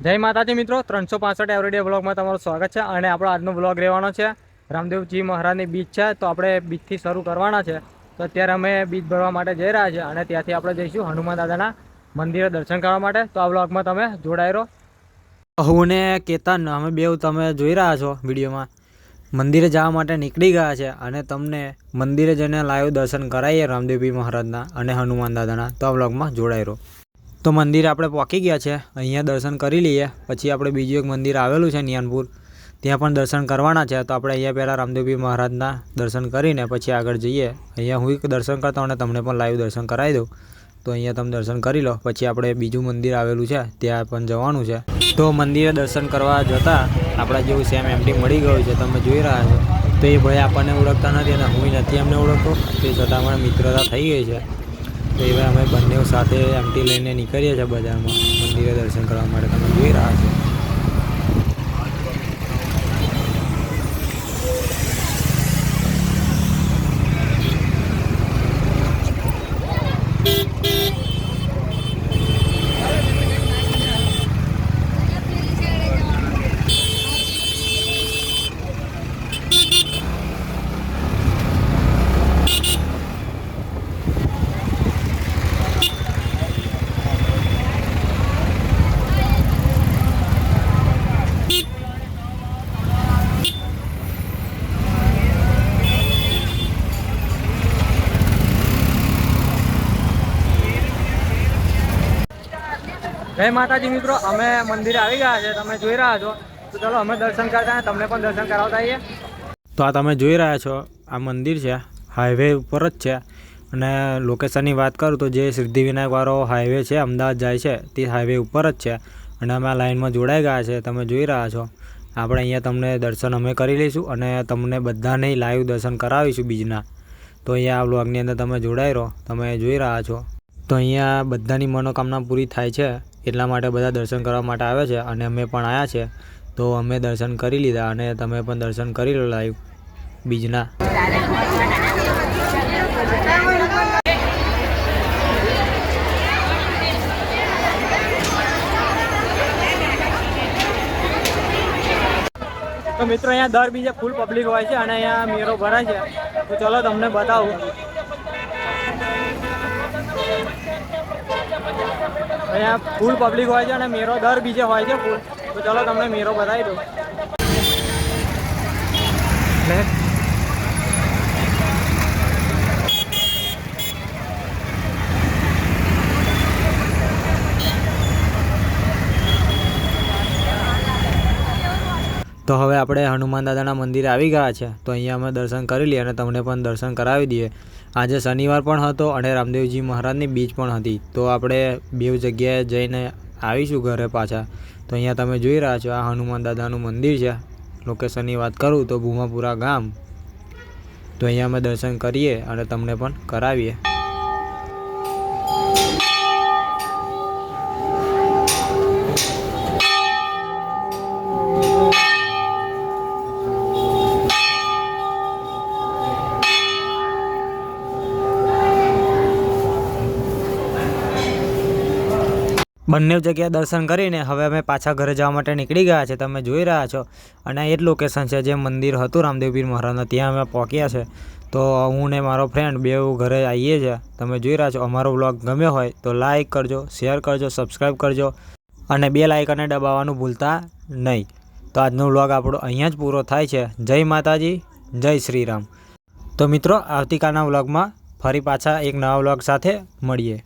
જય માતાજી મિત્રો, ત્રણસો પાસઠ એવરીડે બ્લોગમાં તમારું સ્વાગત છે અને આપણો આજનો બ્લોગ રહેવાનો છે. રામદેવજી મહારાજની બીચ છે, તો આપણે બીચથી શરૂ કરવાના છે. તો અત્યારે અમે બીચ ભરવા માટે જઈ રહ્યા છીએ અને ત્યાંથી આપણે જઈશું હનુમાન દાદાના મંદિરે દર્શન કરવા માટે. તો આ બ્લોગમાં તમે જોડાઈ રહો. હું ને કેતન, અમે બેવ તમે જોઈ રહ્યા છો વિડીયોમાં. મંદિરે જવા માટે નીકળી ગયા છે અને તમને મંદિરે જઈને લાઈવ દર્શન કરાવીએ રામદેવજી મહારાજના અને હનુમાન દાદાના. તો આ બ્લોગમાં જોડાઈ રહો. તો મંદિર આપણે પહોંચી ગયા છે. અહીંયા દર્શન કરી લઈએ. પછી આપણે બીજું એક મંદિર આવેલું છે નિયાનપુર. ત્યાં પણ દર્શન કરવાના છે. તો આપણે અહીંયા પહેલાં રામદેવજી મહારાજના દર્શન કરીને પછી આગળ જઈએ. અહીંયા હું એક દર્શન કરતા અને તમને પણ લાઈવ દર્શન કરાવી દઉં. તો અહીંયા તમે દર્શન કરી લો. પછી આપણે બીજું મંદિર આવેલું છે. ત્યાં પણ જવાનું છે. તો મંદિરે દર્શન કરવા જતાં આપણા જેવું સેમ એમટી મળી ગયું છે. તમે જોઈ રહ્યા છો. તો એ ભાઈ આપણને ઓળખતા નથી અને હું નથી એમને ઓળખતો. તે છતાં અમારી મિત્રતા થઈ ગઈ છે. તો એવા અમે બંને સાથે એમટી લઈને નીકળીએ છીએ બજારમાં મંદિરે દર્શન કરવા માટે. તમે જોઈ રહ્યા છો. જય માતાજી મિત્રો, અમે મંદિરે આવી ગયા છે, તમે જોઈ રહ્યા છો. તો ચાલો, અમે દર્શન કરતા તમને પણ દર્શન કરાવતા આવીએ. તો આ તમે જોઈ રહ્યા છો, આ મંદિર છે, હાઈવે ઉપર જ છે. અને લોકેશનની વાત કરું તો જે સિદ્ધિવિનાયકવાળો હાઈવે છે, અમદાવાદ જાય છે, તે હાઈવે ઉપર જ છે. અને અમે આ લાઈનમાં જોડાઈ ગયા છે, તમે જોઈ રહ્યા છો. આપણે અહીંયા તમને દર્શન અમે કરી લઈશું અને તમને બધાને લાઈવ દર્શન કરાવીશું બીજના. તો અહીંયા આ બ્લોગની અંદર તમે જોડાઈ રહો, તમે જોઈ રહ્યા છો. તો અહીંયા બધાની મનોકામના પૂરી થાય છે. એટલા માટે બધા દર્શન કરવા માટે આવે છે અને અમે પણ આવ્યા છે. તો અમે દર્શન કરી લીધા અને તમે પણ દર્શન કરી લો લાઈવ બીજના. તો મિત્રો, અહીંયા દર બીજે ફૂલ પબ્લિક હોય છે અને અહીંયા મેળો ભરાય છે. તો ચલો તમને બતાવું. અહીંયા ફૂલ પબ્લિક હોય છે અને મેરો દર બીજે હોય છે ફૂલ તો ચલો તમને મેરો બતાવી દઉં. તો હવે આપણે હનુમાન દાદાના મંદિરે આવી ગયા છે. તો અહીંયા અમે દર્શન કરી લઈએ અને તમને પણ દર્શન કરાવી દઈએ. આજે શનિવાર પણ હતો અને રામદેવજી મહારાજની બીચ પણ હતી. તો આપણે બે જગ્યાએ જઈને આવીશું ઘરે પાછા. તો અહીંયા તમે જોઈ રહ્યા છો, આ હનુમાન દાદાનું મંદિર છે. લોકેશનની વાત કરું તો ભૂમાપુરા ગામ. તો અહીંયા અમે દર્શન કરીએ અને તમને પણ કરાવીએ. બંને જગ્યાએ દર્શન કરીને હવે અમે પાછા ઘરે જવા માટે નીકળી ગયા છે. તમે જોઈ રહ્યા છો. અને એ જ લોકેશન છે જે મંદિર હતું રામદેવપીર મહારાજના. ત્યાં અમે પહોંચ્યા છે. તો હું ને મારો ફ્રેન્ડ બે ઘરે આવીએ છીએ તમે જોઈ રહ્યા છો, અમારો વ્લોગ ગમ્યો હોય તો લાઇક કરજો શેર કરજો સબસ્ક્રાઈબ કરજો અને બે લાઇકને દબાવવાનું ભૂલતા નહીં. તો આજનો વ્લોગ આપણો અહીંયા જ પૂરો થાય છે. જય માતાજી, જય શ્રી રામ. તો મિત્રો, આવતીકાલના વ્લોગમાં ફરી પાછા એક નવા વ્લોગ સાથે મળીએ.